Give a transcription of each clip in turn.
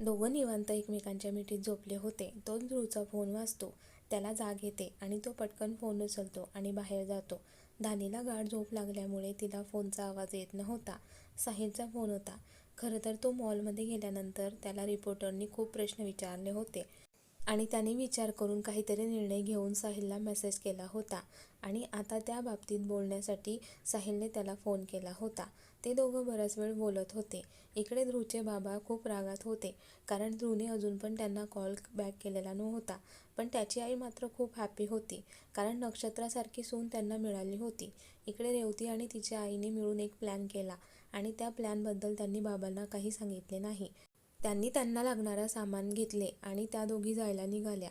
दोघं निवांत एकमेकांच्या मिठीत झोपले होते. तो ध्रुवचा फोन वाजतो त्याला जाग येते आणि तो पटकन फोन उचलतो आणि बाहेर जातो. धानीला गाढ झोप लागल्यामुळे तिला फोनचा आवाज येत नव्हता. साहिलचा फोन होता. खरं तर तो मॉलमध्ये गेल्यानंतर त्याला रिपोर्टरनी खूप प्रश्न विचारले होते आणि त्याने विचार करून काहीतरी निर्णय घेऊन साहिलला मेसेज केला होता आणि आता त्या बाबतीत बोलण्यासाठी साहिलने त्याला फोन केला होता. ते दोघं बराच वेळ बोलत होते. इकडे ध्रुवचे बाबा खूप रागात होते कारण ध्रुवने अजून पण त्यांना कॉल बॅक केलेला नव्हता. पण त्याची आई मात्र खूप हॅपी होती कारण नक्षत्रासारखी सून त्यांना मिळाली होती. इकडे रेवती आणि तिच्या आईने मिळून एक प्लॅन केला आणि त्या प्लॅनबद्दल त्यांनी बाबांना काही सांगितले नाही. त्यांनी त्यांना लागणारा सामान घेतले आणि त्या दोघी जायला निघाल्या.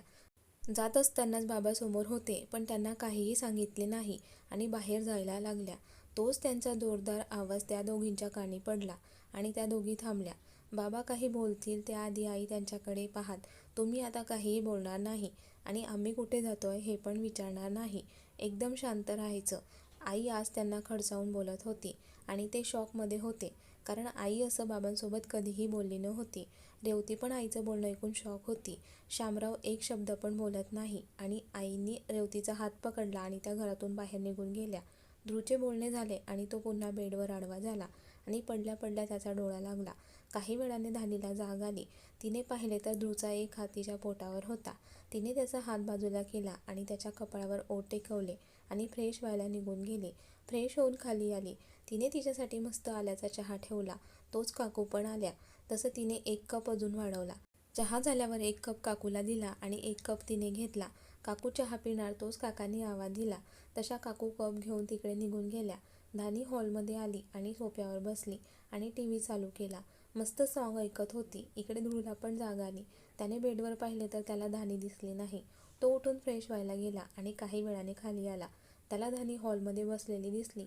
जात असतानाच बाबा समोर होते पण त्यांना काहीही सांगितले नाही आणि बाहेर जायला लागल्या. तोच त्यांचा जोरदार आवाज त्या दोघींच्या कानी पडला आणि त्या दोघी थांबल्या. बाबा काही बोलतील त्याआधी आई त्यांच्याकडे पाहात. तुम्ही आता काहीही बोलणार नाही आणि आम्ही कुठे जातोय हे पण विचारणार नाही. एकदम शांत राहायचं. आई आज त्यांना खडसावून बोलत होती आणि ते शॉकमध्ये होते. कारण आई असं बाबांसोबत कधीही बोलली नव्हती. रेवती पण आईचं बोलणं ऐकून शॉक होती. शामराव एक शब्द पण बोलत नाही आणि आईनी रेवतीचा हात पकडला आणि त्या घरातून बाहेर निघून गेल्या. ध्रुवचे बोलणे झाले आणि तो पुन्हा बेडवर आडवा झाला आणि पडल्या पडल्या त्याचा डोळा लागला. काही वेळाने धानीला जाग आली. तिने पाहिले तर ध्रुवचा एक हात तिच्या पोटावर होता. तिने त्याचा हात बाजूला केला आणि त्याच्या कपाळावर ओठ टेकवले आणि फ्रेश व्हायला निघून गेली. फ्रेश होऊन खाली आली. तिने तिच्यासाठी मस्त आल्याचा चहा ठेवला. तोच काकू पण आल्या. तसं तिने एक कप अजून वाढवला. चहा झाल्यावर एक कप काकूला दिला आणि एक कप तिने घेतला. काकू चहा पिणार तोच काकांनी आवाज दिला. तशा काकू कप घेऊन तिकडे निघून गेल्या. धानी हॉलमध्ये आली आणि सोफ्यावर बसली आणि टी व्ही चालू केला. मस्त सॉंग ऐकत होती. इकडे धुळला पण जाग आली. त्याने बेडवर पाहिले तर त्याला धानी दिसली नाही. तो उठून फ्रेश व्हायला गेला आणि काही वेळाने खाली आला. त्याला धानी हॉलमध्ये बसलेली दिसली.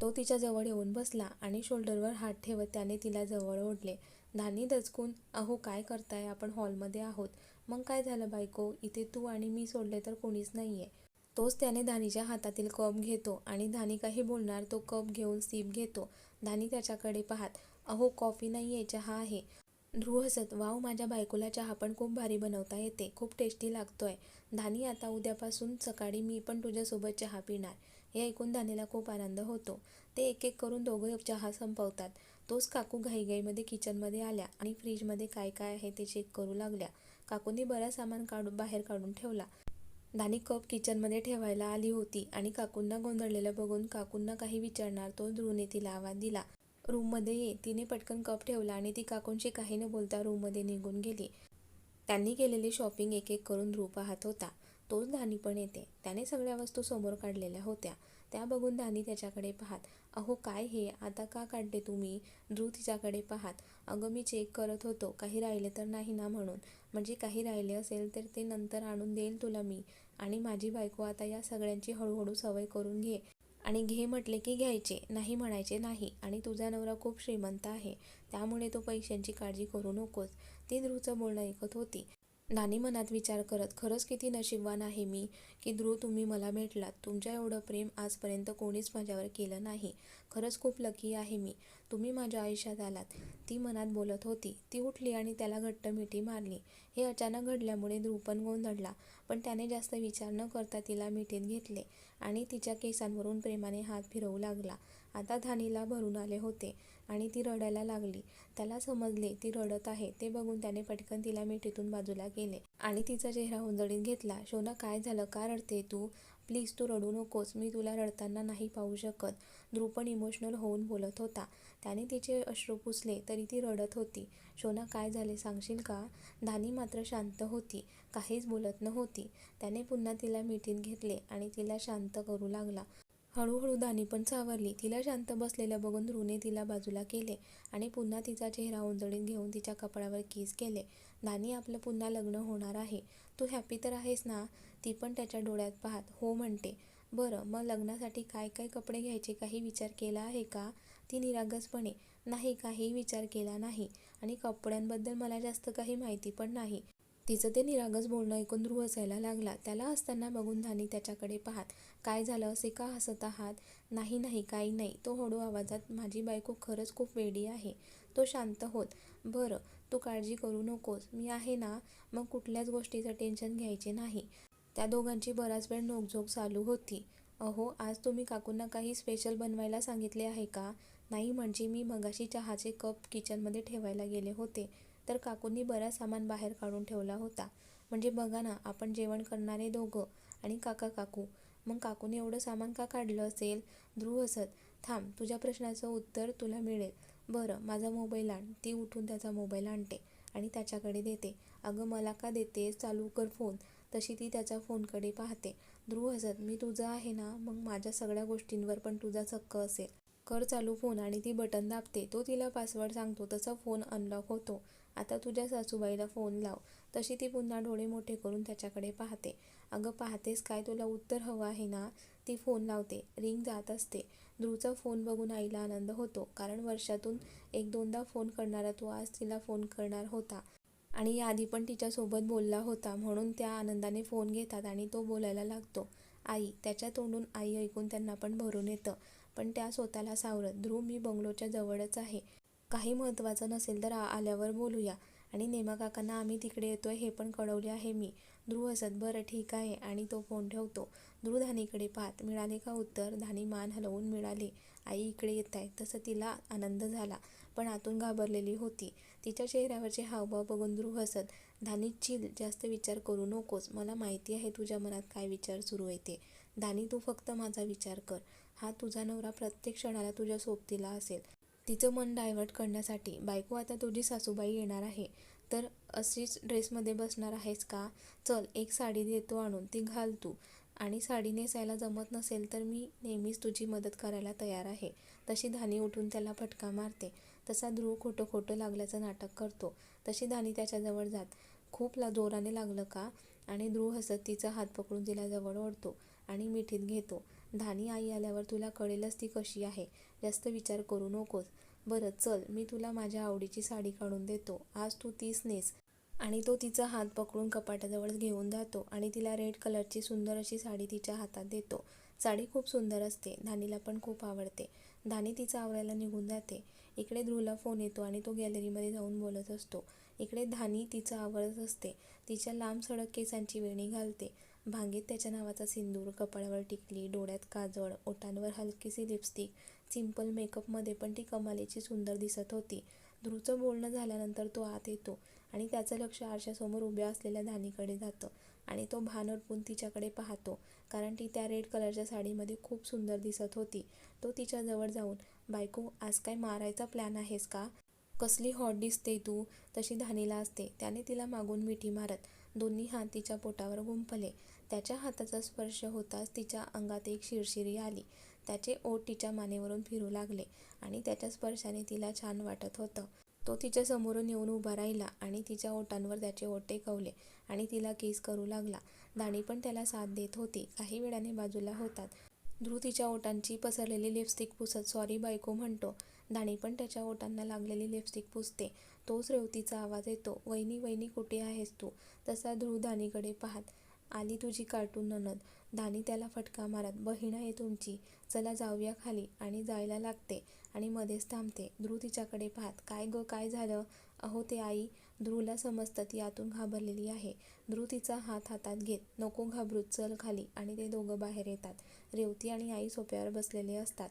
तो तिच्या जवळ येऊन बसला आणि शोल्डरवर हात ठेवत त्याने तिला जवळ ओढले. धानी दचकून अहो काय करताय? आपण हॉलमध्ये आहोत. मग काय झालं बायको? इथे तू आणि मी सोडले तर कोणीच नाही आहे तोच त्याने धानीच्या हातातील कप घेतो आणि धानी काही बोलणार तो कप घेऊन सीप घेतो. धानी त्याच्याकडे पाहत अहो कॉफी नाही आहे चहा आहे. ध्रुव हसत वाव माझ्या बायकोला चहा पण खूप भारी बनवता येते. खूप टेस्टी लागतोय. धानी आता उद्यापासून सकाळी मी पण तुझ्यासोबत चहा पिणार. हे ऐकून धानीला खूप आनंद होतो. ते एक एक करून दोघं चहा संपवतात. तोच काकू घाईघाईमध्ये किचनमध्ये आल्या आणि फ्रीजमध्ये काय काय आहे ते चेक करू लागल्या. काकूंनी बरा सामान काढून बाहेर काढून ठेवला. दानी कप किचनमध्ये ठेवायला आली होती आणि काकूंना गोंधळलेलं बघून काकूंना काही विचारणार तो ध्रुवने तिला आवाज दिला. रूममध्ये ये. तिने पटकन कप ठेवला आणि ती काकूंशी काही न बोलता रूममध्ये निघून गेली. त्यांनी केलेली शॉपिंग एक एक करून ध्रुव पाहत होता. तोच धानी पण येते. त्याने सगळ्या वस्तू समोर काढलेल्या होत्या. त्या बघून धानी त्याच्याकडे पाहत अहो काय हे? आता का काढले तुम्ही? ध्रुव तिच्याकडे पाहत अगं मी चेक करत होतो. काही राहिले तर नाही ना म्हणून. म्हणजे काही राहिले असेल तर ते नंतर आणून देईल तुला मी. आणि माझी बायको आता या सगळ्यांची हळूहळू सवय करून घे. आणि घे म्हटले की घ्यायचे. नाही म्हणायचे नाही. आणि तुझा नवरा खूप श्रीमंत आहे. त्यामुळे तो पैशांची काळजी करू नकोस. ती ध्रुवचं बोलणं ऐकत होती. नानी मनात विचार करत खरंच किती नशीबवान आहे मी की ध्रुव तुम्ही मला भेटलात. तुमच्या एवढं प्रेम आजपर्यंत कोणीच माझ्यावर केलं नाही. खरंच खूप लकी आहे मी. तुम्ही माझ्या आयुष्यात आलात. ती मनात बोलत होती. ती उठली आणि त्याला घट्ट मिठी मारली. हे अचानक घडल्यामुळे ध्रुपन गोंधळला पण त्याने जास्त विचार न करता तिला मिठीत घेतले आणि तिच्या केसांवरून प्रेमाने हात फिरवू लागला. आता धानीला भरून आले होते आणि ती रडायला लागली. त्याला समजले ती रडत आहे. ते बघून त्याने पटकन तिला मिठीतून बाजूला केले आणि तिचा चेहरा उंजळीत घेतला. शोना काय झालं? का रडते तू? प्लीज तू रडू नकोस मी तुला रडताना नाही पाहू शकत. ध्रुव पण इमोशनल होऊन बोलत होता. त्याने तिचे अश्रू पुसले तरी ती रडत होती. शोना काय झाले सांगशील का? धानी मात्र शांत होती. काहीच बोलत नव्हती. त्याने पुन्हा तिला मिठीत घेतले आणि तिला शांत करू लागला. हळूहळू दानी पण सावरली. तिला शांत बसलेलं बघून ध्रुवने तिला बाजूला केले आणि पुन्हा तिचा चेहरा उंजळीत घेऊन तिच्या कपाळावर किस केले. दानी आपलं पुन्हा लग्न होणार आहे. तू हॅपी तर आहेस ना? ती पण त्याच्या डोळ्यात पाहत हो म्हणते. बरं मग लग्नासाठी काय काय कपडे घ्यायचे काही विचार केला आहे का? ती निरागसपणे नाही काही विचार केला नाही. आणि कपड्यांबद्दल मला जास्त काही माहिती पण नाही. तिचं ते निरागस बोलणं ऐकून ध्रुव हसायला लागला. त्याला हसताना बघून धानी त्याच्याकडे पाहत काय झालं? असे का हसत आहात? नाही नाही काही नाही. तो हळू आवाजात माझी बायको खरंच खूप वेडी आहे. तो शांत होत. बरं तू काळजी करू नकोस. मी आहे ना? मग कुठल्याच गोष्टीचं टेन्शन घ्यायचे नाही. त्या दोघांची बराच वेळ नोकझोक चालू होती. अहो आज तुम्ही काकूंना काही स्पेशल बनवायला सांगितले आहे का? नाही म्हणजे मी मगाशी चहाचे कप किचनमध्ये ठेवायला गेले होते. तर काकूंनी बराच सामान बाहेर काढून ठेवला होता. म्हणजे बघा ना आपण जेवण करणारे दोघं आणि काका काकू. मग काकूने एवढं सामान का काढलं असेल? ध्रुव हसत थांब तुझ्या प्रश्नाचं उत्तर तुला मिळेल. बरं माझा मोबाईल आण. ती उठून त्याचा मोबाईल आणते आणि त्याच्याकडे देते. अगं मला का देते चालू कर फोन. तशी ती त्याच्या फोनकडे पाहते. ध्रुव हसत मी तुझं आहे ना मग माझ्या सगळ्या गोष्टींवर पण तुझा हक्क असेल. कर चालू फोन. आणि ती बटन दाबते. तो तिला पासवर्ड सांगतो. तसा फोन अनलॉक होतो. आता तुझ्या सासूबाईला फोन लाव. तशी ती पुन्हा डोळे मोठे करून त्याच्याकडे पाहते. अगं पाहतेस काय तुला उत्तर हवं आहे ना? ती फोन लावते. रिंग जात असते. ध्रुवचा फोन बघून आईला आनंद होतो कारण वर्षातून एक दोनदा फोन करणारा तो आज तिला फोन करणार होता. आणि याआधी पण तिच्यासोबत बोलला होता म्हणून त्या आनंदाने फोन घेतात आणि तो बोलायला लागतो. आई त्याच्या तोंडून आई ऐकून त्यांना पण भरून येतं. पण त्या स्वतःला सावरत ध्रुव मी बंगलोच्या जवळच आहे. काही महत्त्वाचं नसेल तर आल्यावर बोलूया. आणि नेमा काकांना आम्ही तिकडे येतोय हे पण कळवले आहे मी. ध्रुव हसत बरं ठीक आहे. आणि तो फोन ठेवतो. ध्रुव धानीकडे पाहत. मिळाले का उत्तर? धानी मान हलवून मिळाले. आई इकडे येत आहे. तसं तिला आनंद झाला पण आतून घाबरलेली होती. तिच्या चेहऱ्यावरचे हावभाव बघून ध्रुव हसत धानी चिल जास्त विचार करू नकोस. मला माहिती आहे तुझ्या मनात काय विचार सुरू आहे ते. धानी तू फक्त माझा विचार कर. हा तुझा नवरा प्रत्येक क्षणाला तुझ्या सोबतीला असेल. तिचं मन डायव्हर्ट करण्यासाठी बायको आता तुझी सासूबाई येणार आहे. तर अशीच ड्रेसमध्ये बसणार आहेस का? चल एक साडी देतो आणून ती घाल तू. आणि साडी नेसायला जमत नसेल तर मी नेहमीच तुझी मदत करायला तयार आहे. तशी धानी उठून त्याला फटका मारते. तसा ध्रुव खोटं खोटं लागल्याचं नाटक करतो. तशी धानी त्याच्याजवळ जात. खूप ला जोराने लागलं का? आणि ध्रुव हसत तिचा हात पकडून तिला जवळ ओढतो आणि मिठीत घेतो. धानी आई आल्यावर तुला कळेलच ती कशी आहे. जास्त विचार करू नकोस. बरं चल मी तुला माझ्या आवडीची साडी काढून देतो. आज तू तीच नेस. आणि तो तिचा हात पकडून कपाटाजवळ घेऊन जातो आणि तिला रेड कलरची सुंदर अशी साडी तिच्या हातात देतो. साडी खूप सुंदर असते. धानीला पण खूप आवडते. धानी तिचा आवरायला निघून जाते. इकडे ध्रुवला फोन येतो आणि तो गॅलरीमध्ये जाऊन बोलत असतो. इकडे धानी तिचं आवरत असते. तिच्या लांब सडक केसांची वेणी घालते. भांगेत त्याच्या नावाचा सिंदूर कपाळावर टिकली डोळ्यात काजळ ओठांवर हलकीशी लिपस्टिक सिंपल मेकअपमध्ये पण ती कमालीची सुंदर दिसत होती. ध्रुवचं बोलणं झाल्यानंतर तो आत येतो आणि त्याचं लक्ष आरशासमोर उभ्या असलेल्या धानीकडे जातं आणि तो भान अडपून तिच्याकडे पाहतो कारण ती त्या रेड कलरच्या साडीमध्ये खूप सुंदर दिसत होती. तो तिच्याजवळ जाऊन बायको आज काय मारायचा प्लॅन आहेस का? कसली हॉट दिसते तू? तशी धानीला असते. त्याने तिला मागून मिठी मारत दोन्ही हात तिच्या पोटावर गुंफले. त्याच्या हाताचा स्पर्श होताच तिच्या अंगात एक शिरशिरी आली. त्याचे ओठ तिच्या मानेवरून फिरू लागले आणि त्याच्या स्पर्शाने तिला छान वाटत होतं. तो तिच्या समोरून येऊन उभा राहिला आणि तिच्या ओटांवर त्याचे ओटे टेकवले आणि तिला केस करू लागला. दाणी पण त्याला साथ देत होती. काही वेळाने बाजूला होतात. ध्रुव तिच्या ओटांची पसरलेली लिपस्टिक पुसत सॉरी बायको म्हणतो. दाणी पण त्याच्या ओटांना लागलेली लिपस्टिक पुसते. तोच रेवतीचा आवाज येतो. वहिनी वहिनी कुठे आहेस तू? तसा ध्रुव दाणीकडे पाहत आली तुझी कार्टून ननद धानी त्याला फटका मारत बहीण आहे तुमची. चला जाऊया खाली आणि जायला लागते आणि मध्येच थांबते. ध्रुव तिच्याकडे पाहत काय ग काय झालं? अहो ते आई ध्रुवला समजतं ती आतून घाबरलेली आहे. ध्रुव तिचा हात हातात घेत नको घाबरू चल खाली. आणि ते दोघं बाहेर येतात. रेवती आणि आई सोप्यावर बसलेले असतात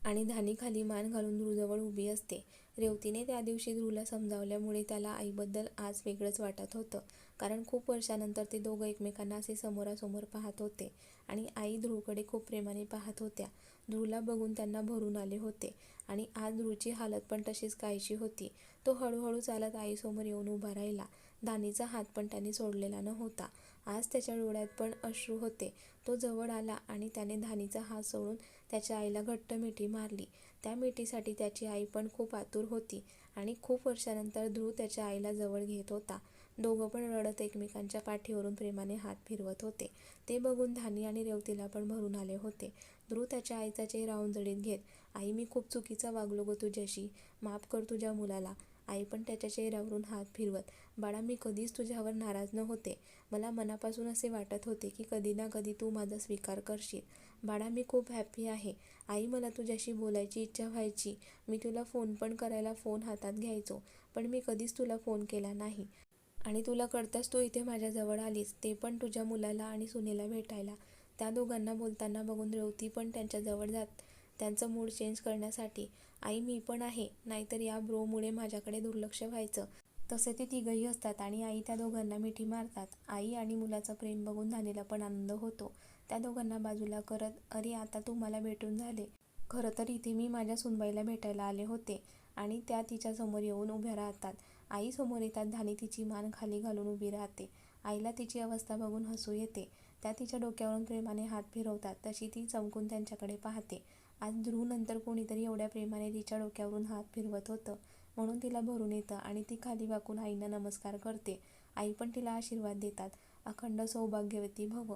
आणि धानी खाली मान घालून ध्रुवजवळ उभी असते. रेवतीने त्या दिवशी ध्रुवला समजावल्यामुळे त्याला आईबद्दल आज वेगळंच वाटत होतं. कारण खूप वर्षानंतर ते दोघं एकमेकांना असे समोरासमोर पाहत होते आणि आई ध्रुवकडे खूप प्रेमाने पाहत होत्या. ध्रुवला बघून त्यांना भरून आले होते आणि आज ध्रुवची हालत पण तशीच काहीशी होती. तो हळूहळू चालत आईसमोर येऊन उभा राहिला. दानीचा हात पण त्याने सोडलेला नव्हता. आज त्याच्या डोळ्यात पण अश्रू होते. तो जवळ आला आणि त्याने धानीचा हात सोडून त्याच्या आईला घट्ट मिठी मारली. त्या मिठीसाठी त्याची आई पण खूप आतुर होती आणि खूप वर्षानंतर ध्रुव त्याच्या आईला जवळ घेत होता. दोघं पण रडत एकमेकांच्या पाठीवरून प्रेमाने हात फिरवत होते. ते बघून धानी आणि रेवतीला पण भरून आले होते. ध्रुव त्याच्या आईचा चेहरा उंजळीत घेत आई मी खूप चुकीचा वागलो गो तुझ्याशी. माफ कर तुझ्या मुलाला. आई पण त्याच्या चेहऱ्यावरून हात फिरवत बाळा मी कधीच तुझ्यावर नाराज न होते मला मनापासून असे वाटत होते की कधी ना कधी तू माझा स्वीकार करशील. बाळा मी खूप हॅप्पी आहे. आई मला तुझ्याशी बोलायची इच्छा व्हायची. मी तुला फोन पण करायला फोन हातात घ्यायचो पण मी कधीच तुला फोन केला नाही. आणि तुला कळताच तू इथे माझ्याजवळ आलीस ते पण तुझ्या मुलाला आणि सुनेला भेटायला. त्या दोघांना बोलताना बघून रेवती पण त्यांच्याजवळ जात त्यांचं मूड चेंज करण्यासाठी. आई मी पण आहे नाहीतर या ब्रोमुळे माझ्याकडे दुर्लक्ष व्हायचं. तसे ते तिघही असतात आणि आई त्या दोघांना मिठी मारतात. आई आणि मुलाचं प्रेम बघून झालेला पण आनंद होतो. त्या दोघांना बाजूला करत अरे आता तू मला भेटून झाले. खरं तर इथे मी माझ्या सुनबाईला भेटायला आले होते आणि त्या तिच्यासमोर येऊन उभ्या राहतात. आई समोर येतात धानी तिची मान खाली घालून उभी राहते. आईला तिची अवस्था बघून हसू येते. त्या तिच्या डोक्यावरून प्रेमाने हात फिरवतात. तशी ती चमकून त्यांच्याकडे पाहते. आज ध्रुवनंतर कोणीतरी एवढ्या प्रेमाने तिच्या डोक्यावरून हात फिरवत होतं. म्हणून तिला भरून येतं आणि ती खाली वाकून आईंना नमस्कार करते. आई पण तिला आशीर्वाद देतात. अखंड सौभाग्यवती भव.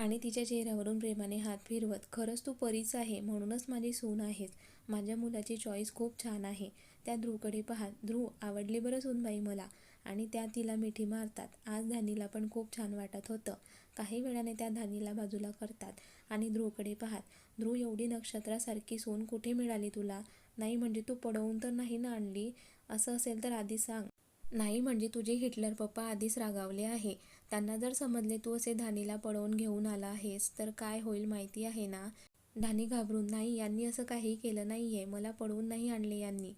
आणि तिच्या चेहऱ्यावरून प्रेमाने हात फिरवत खरंच तू परीच आहे म्हणूनच माझी सून आहेस. माझ्या मुलाची चॉईस खूप छान आहे त्या ध्रुवकडे पाहत ध्रुव आवडली बरं सूनबाई मला आणि त्या तिला मिठी मारतात. आज धानीला पण खूप छान वाटत होतं. काही वेळाने त्या धानीला बाजूला करतात आणि ध्रुवकडे पाहत ध्रुव एवढी नक्षत्रासारखी सून कुठे मिळाली तुला? नाही म्हणजे तू पडवून तर नाही ना आणली? असं असेल तर आधी सांग. नाही म्हणजे तुझे हिटलर पप्पा आधीच रागावले आहे. त्यांना जर समजले तू असे धानीला पळवून घेऊन आला आहेस तर काय होईल माहिती आहे ना? धानी घाबरून नाही यांनी असं काही केलं नाहीये. मला पळवून नाही आणले यांनी.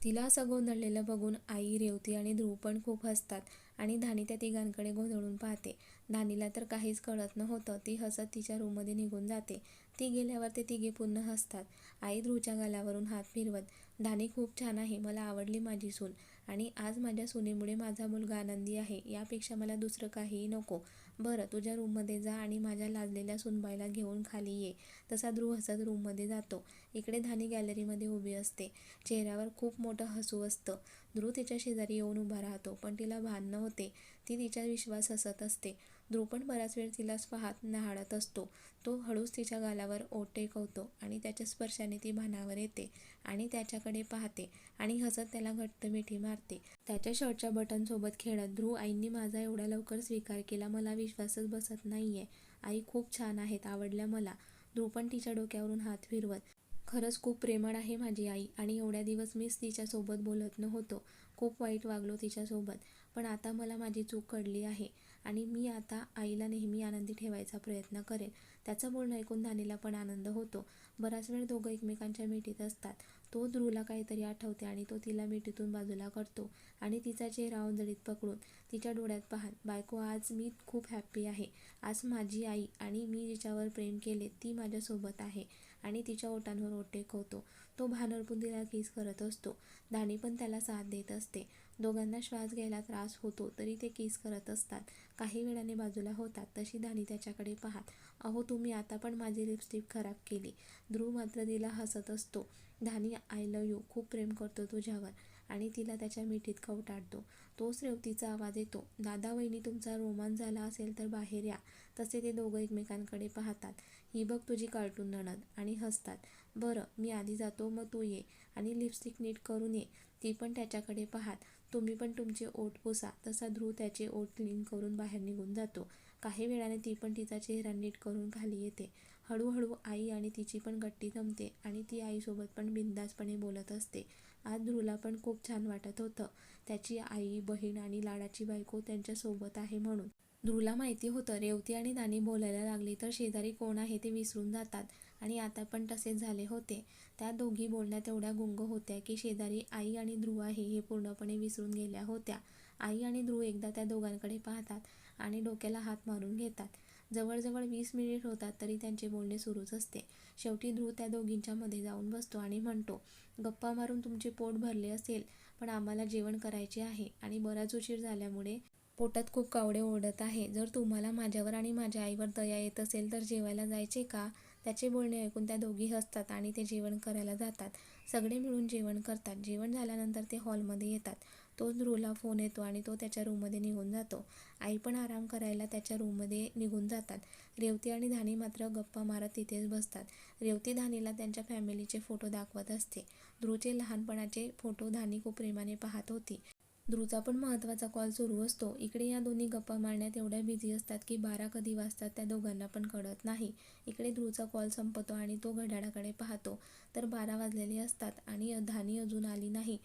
तिला असं गोंधळलेलं बघून आई रेवती आणि ध्रुव पण खूप हसतात आणि धानी त्या तिघांकडे गोंधळून पाहते. धानीला तर काहीच कळत नव्हतं. ती हसत तिच्या रूममध्ये निघून जाते. ती गेल्यावर ते तिघे पुन्हा हसतात. आई ध्रुवच्या गालावरून हात फिरवत धानी खूप छान आहे मला आवडली माझी सून. आणि आज माझ्या सुनेमुळे माझा मुलगा आनंदी आहे यापेक्षा मला दुसरं काहीही नको. बरं तुझ्या रूममध्ये जा आणि माझ्या लाजलेल्या सुनबाईला घेऊन खाली ये. तसा ध्रुव हसत रूममध्ये जातो. इकडे धानी गॅलरीमध्ये उभी असते. चेहऱ्यावर खूप मोठं हसू असतं. ध्रुव तिच्या शेजारी येऊन उभा राहतो पण तिला भान नव्हते. ती तिच्या विश्वास हसत असते. ध्रुव पण बराच वेळ तिलाच पाहत न्हाळत असतो. तो हळूच तिच्या गालावर ओठ टेकवतो आणि त्याच्या स्पर्शाने ती भानावर येते आणि त्याच्याकडे पाहते आणि हसत त्याला घट्ट मिठी मारते. त्याच्या शर्टच्या बटनसोबत खेळत ध्रुव आईंनी माझा एवढ्या लवकर स्वीकार केला मला विश्वासच बसत नाहीये. आई खूप छान आहेत आवडल्या मला. ध्रुव पण तिच्या डोक्यावरून हात फिरवत खरंच खूप प्रेमळ आहे माझी आई आणि एवढ्या दिवस मीच तिच्यासोबत बोलत नव्हतो. खूप वाईट वागलो तिच्यासोबत पण आता मला माझी चूक कळली आहे. आणि मी आता आईला नेहमी आनंदी ठेवायचा प्रयत्न करेन. त्याचं बोलणं ऐकून धानीला पण आनंद होतो. बराच वेळ दोघं एकमेकांच्या मिठीत असतात. तो ध्रुवला काहीतरी आठवते आणि तो तिला मिठीतून बाजूला करतो आणि तिचा चेहरा ओंजळीत पकडून तिच्या डोळ्यात पाहत बायको आज मी खूप हॅप्पी आहे. आज माझी आई आणि मी जिच्यावर प्रेम केले ती माझ्यासोबत आहे. आणि तिच्या ओटांवर ओटे टेकवतो तो भानरपुंदीला किस करत असतो. धानी पण त्याला साथ देत असते. दोघांना श्वास घ्यायला त्रास होतो तरी ते किस करत असतात. काही वेळाने बाजूला होतात. तशी धानी त्याच्याकडे पाहत अहो तुम्ही आता पण माझी लिपस्टिक खराब केली. ध्रुव मात्र तिला हसत असतो. धानी आय लव यू खूप प्रेम करतो तुझ्यावर आणि तिला त्याच्या मिठीत कवटाडतो तोच रेवतीचा आवाज येतो. दादा वहिनी तुमचा रोमान झाला असेल तर बाहेर या. तसे ते दोघं एकमेकांकडे पाहतात. ही बघ तुझी कार्टून नणद. आणि हसतात. बरं मी आधी जातो मग तू ये आणि लिपस्टिक नीट करून ये. ती पण त्याच्याकडे पाहात तुम्ही पण तुमचे ओठ पुसा. तसा ध्रुव त्याचे ओठ क्लीन करून बाहेर निघून जातो. काही वेळाने ती पण तिचा चेहरा नीट करून खाली येते. हळूहळू आई आणि तिची पण गट्टी जमते आणि ती आईसोबत पण बिंदासपणे बोलत असते. आज ध्रुवला पण खूप छान वाटत होतं. त्याची आई बहीण आणि लाडाची बायको त्यांच्यासोबत आहे म्हणून. ध्रुवला माहिती होतं रेवती आणि नानी बोलायला लागली तर शेजारी कोण आहे ते विसरून जातात. आणि आता पण तसेच झाले होते. त्या दोघी बोलण्यात एवढ्या गुंग होत्या की शेजारी आई आणि ध्रुव आहे हे पूर्णपणे विसरून गेल्या होत्या. आई आणि ध्रुव एकदा त्या दोघांकडे पाहतात आणि डोक्याला हात मारून घेतात. जवळजवळ वीस मिनिट होतात तरी त्यांचे बोलणे सुरूच असते. शेवटी ध्रुव त्या दोघींच्या मध्ये जाऊन बसतो आणि म्हणतो गप्पा मारून तुमचे पोट भरले असेल पण आम्हाला जेवण करायचे आहे आणि बराच उशीर झाल्यामुळे पोटात खूप कावडे ओढत आहे. जर तुम्हाला माझ्यावर आणि माझ्या आईवर दया येत असेल तर जेवायला जायचे का? त्याचे बोलणे ऐकून त्या दोघी हसतात आणि ते जेवण करायला जातात. सगळे मिळून जेवण करतात. जेवण झाल्यानंतर ते हॉलमध्ये येतात. तो ध्रुवला फोन येतो आणि तो त्याच्या रूममध्ये निघून जातो. आई पण आराम करायला त्याच्या रूममध्ये निघून जातात. रेवती आणि धानी मात्र गप्पा मारत तिथेच बसतात. रेवती धानीला त्यांच्या फॅमिलीचे फोटो दाखवत असते. ध्रुवचे लहानपणाचे फोटो धानी खूप प्रेमाने पाहत होती. ध्रुवचा पण महत्त्वाचा कॉल सुरू असतो. इकडे या दोन्ही गप्पा मारण्यात एवढ्या बिझी असतात की बारा कधी वाजतात त्या दोघांना पण कळत नाही. इकडे ध्रुवचा कॉल संपतो आणि तो घड्याळाकडे पाहतो. तर बारा वाजलेले असतात आणि धानी अजून आली नाही.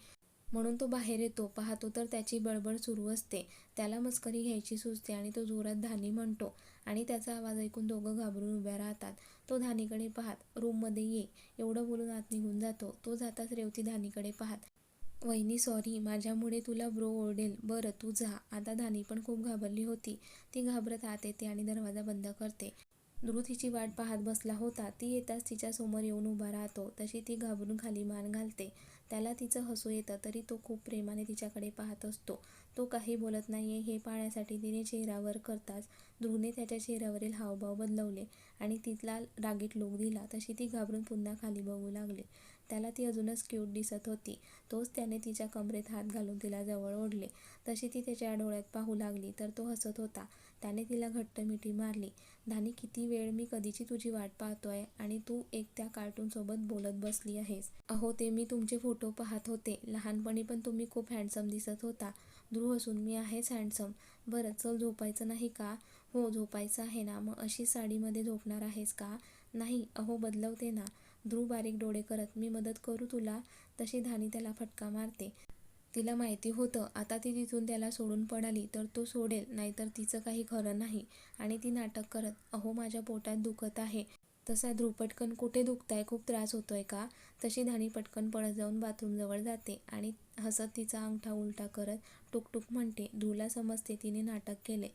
म्हणून तो बाहेर येतो. पाहतो तर त्याची बडबड सुरू असते. त्याला मस्करी घ्यायची सुचते आणि तो जोरात धानी म्हणतो आणि त्याचा आवाज ऐकून दोघं घाबरून उभ्या राहतात. तो धानीकडे पाहत रूममध्ये ये. एवढं बोलून आत निघून जातो. तो जाताच रेवती धानीकडे पाहत वहिनी सॉरी माझ्यामुळे तुला ब्रो ओरडेल. बरं तू जा. आता धानी पण खूप घाबरली होती. ती घाबरत आत येते आणि दरवाजा बंद करते. ध्रुव तिची वाट पाहत बसला होता. ती येताच तिच्या समोर येऊन उभा राहतो. तशी ती घाबरून खाली मान घालते. त्याला तिचं हसू येतं तरी तो खूप प्रेमाने तिच्याकडे पाहत असतो. तो काही बोलत नाहीये. हे पाहण्यासाठी तिने चेहऱ्यावर करताच ध्रुवने त्याच्या चेहऱ्यावरील हावभाव बदलवले आणि तिथला रागीट लूक दिला. तशी ती घाबरून पुन्हा खाली बघू लागली. त्याला ती अजूनच क्यूट दिसत होती. तोच त्याने तिच्या कमरेत हात घालून तिला जवळ ओढले. तशी ती त्याच्या डोळ्यात पाहू लागली तर तो हसत होता. त्याने तिला घट्ट मिठी मारली. धानी किती वेळ मी कधीची तुझी वाट पाहतोय आणि तू एक त्या कार्टूनसोबत बोलत बसली आहेस. अहो ते मी तुमचे फोटो पाहत होते. लहानपणी पण तुम्ही खूप हँडसम दिसत होता. ध्रुव असून मी आहेच हँडसम बरं चल झोपायचं नाही का? हो झोपायचं आहे ना. मग अशी साडीमध्ये झोपणार आहेस का? नाही अहो बदलवते ना. ध्रुव बारीक डोळे करत मी मदत करू तुला? तशी धानी त्याला फटका मारते. तिला माहिती होतं. आता ती तिथून त्याला सोडून पडाली तर तो सोडेल. नाहीतर तिचं काही खरं नाही. आणि ती नाटक करत अहो माझ्या पोटात दुखत आहे. तसा ध्रुव पटकन कुठे दुखताय? खूप त्रास होतोय का? तशी धानी पटकन पळत जाऊन बाथरूमजवळ जाते आणि हसत तिचा अंगठा उलटा करत टुकटुक म्हणते धुला समजते तिने नाटक केले.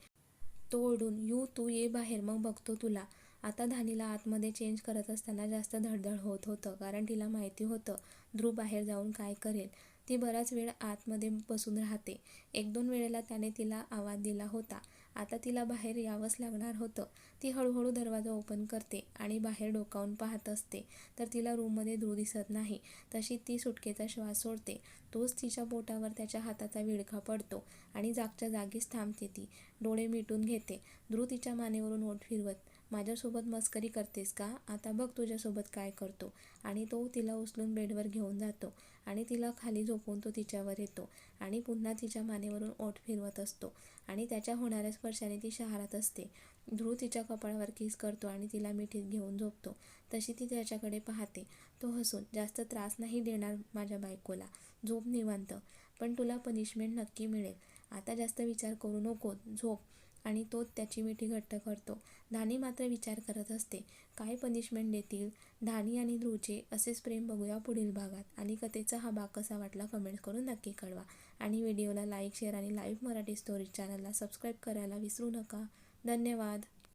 तो ओढून यू तू ये बाहेर मग बघतो तुला. आता धानीला आतमध्ये चेंज करत असताना जास्त धडधड होत होतं कारण तिला माहिती होतं ध्रुव बाहेर जाऊन काय करेल. ती बराच वेळ आतमध्ये बसून राहते. एक दोन वेळेला त्याने तिला आवाज दिला होता. आता तिला बाहेर यावंच लागणार होतं. ती हळूहळू दरवाजा ओपन करते आणि बाहेर डोकावून पाहत असते. तर तिला रूममध्ये ध्रुव दिसत नाही. तशी ती सुटकेचा श्वास सोडते. तोच तिच्या बोटावर त्याच्या हाताचा विळखा पडतो आणि जागच्या जागीच थांबते ती. डोळे मिटून घेते. ध्रुव तिच्या मानेवरून ओठ फिरवत माझ्यासोबत मस्करी करतेस का? आता बघ तुझ्यासोबत काय करतो. आणि तो तिला उचलून बेडवर घेऊन जातो. आणि तिला खाली झोपून तो तिच्यावर येतो. आणि पुन्हा तिच्या मानेवरून ओठ फिरवत असतो. आणि त्याच्या होणाऱ्या स्पर्शाने ती शहरात असते. ध्रुव तिच्या कपाळावर किस करतो आणि तिला मिठीत घेऊन झोपतो. तशी ती त्याच्याकडे पाहते. तो हसून जास्त त्रास नाही देणार माझ्या बायकोला. झोप निवांत. पण तुला पनिशमेंट नक्की मिळेल. आता जास्त विचार करू नको. झोप. आणि तोच त्याची मिठी घट्ट करतो. धानी मात्र विचार करत असते काय पनिशमेंट देतील धानी आणि ध्रुवचे? असेच प्रेम बघूया पुढील भागात. आणि कथेचा हा भाग कसा वाटला कमेंट करून नक्की कळवा. आणि व्हिडिओला लाईक शेअर आणि लाईव्ह मराठी स्टोरीज चॅनलला सबस्क्राईब करायला विसरू नका. धन्यवाद.